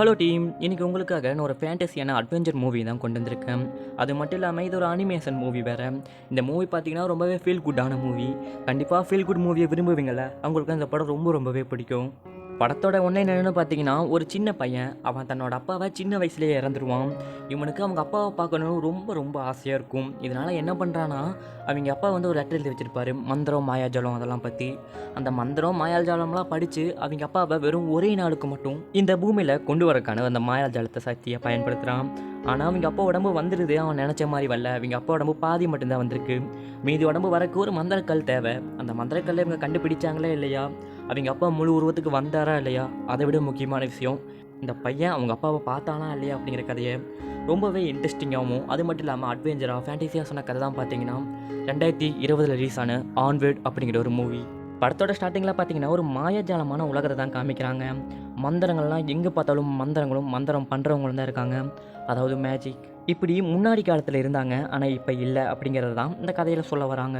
Hello team இன்றைக்கி உங்களுக்காக நான் ஒரு ஃபேண்டஸியான அட்வென்ச்சர் மூவி தான் கொண்டு வந்திருக்கேன். அது மட்டும் இல்லாமல் இது ஒரு அனிமேஷன் மூவி வேறு. இந்த மூவி பார்த்தீங்கன்னா ரொம்பவே ஃபீல் குட்டான மூவி கண்டிப்பாக ஃபீல் குட் மூவியை விரும்புவீங்கள்ல அவங்களுக்கு அந்த படம் ரொம்ப ரொம்பவே பிடிக்கும். படத்தோட ஒன்றே என்னென்னு பார்த்தீங்கன்னா ஒரு சின்ன பையன் அவன் தன்னோட அப்பாவை சின்ன வயசுலேயே இறந்துருவான். இவனுக்கு அவங்க அப்பாவை பார்க்கணும்னு ரொம்ப ரொம்ப ஆசையாக இருக்கும். இதனால் என்ன பண்ணுறான்னா அவங்க அப்பா வந்து ஒரு லெட்டர் எழுதி வச்சிருப்பாரு. மந்திரம் மாயாஜாலம் அதெல்லாம் பற்றி அந்த மந்திரம் மாயாஜாலம்லாம் படித்து அவங்க அப்பாவை வெறும் ஒரே நாளுக்கு மட்டும் இந்த பூமியில் கொண்டு வரக்கான அந்த மாயாஜாலத்தை சக்தியை பயன்படுத்துகிறான் ஆனால் அவங்க அப்பா உடம்பு வந்துடுது அவன் நினச்ச மாதிரி வரல. அவங்க அப்பா உடம்பு பாதி மட்டும்தான் வந்திருக்கு. மீதி உடம்பு வரக்கு ஒரு மந்திரக்கல் தேவை. அந்த மந்திரக்கல்லை இவங்க கண்டுபிடிச்சாங்களே இல்லையா? அவங்க அப்பா முழு உருவத்துக்கு வந்தாரா இல்லையா? அதை விட முக்கியமான விஷயம் இந்த பையன் அவங்க அப்பாவை பார்த்தானா இல்லையா அப்படிங்கிற கதையை ரொம்பவே இன்ட்ரெஸ்டிங்காகவும் அது மட்டும் இல்லாமல் அட்வென்ச்சராக ஃபேண்டசியாக சொன்ன கதை தான் பார்த்தீங்கன்னா ரெண்டாயிரத்தி இருபதில் ரிலீஸ் ஆன ஆன்வேர்ட் அப்படிங்கிற ஒரு மூவி படத்தோட ஸ்டார்டிங்கில் பார்த்தீங்கன்னா ஒரு மாயாஜாலமான உலகத்தை தான் காமிக்கிறாங்க. மந்திரங்கள்லாம் எங்கே பார்த்தாலும் மந்திரங்களும் மந்திரம் பண்ணுறவங்களும் தான் இருக்காங்க. அதாவது மேஜிக் இப்படி முன்னாடி காலத்தில் இருந்தாங்க ஆனால் இப்போ இல்லை அப்படிங்கிறது தான் இந்த கதையில் சொல்ல வராங்க.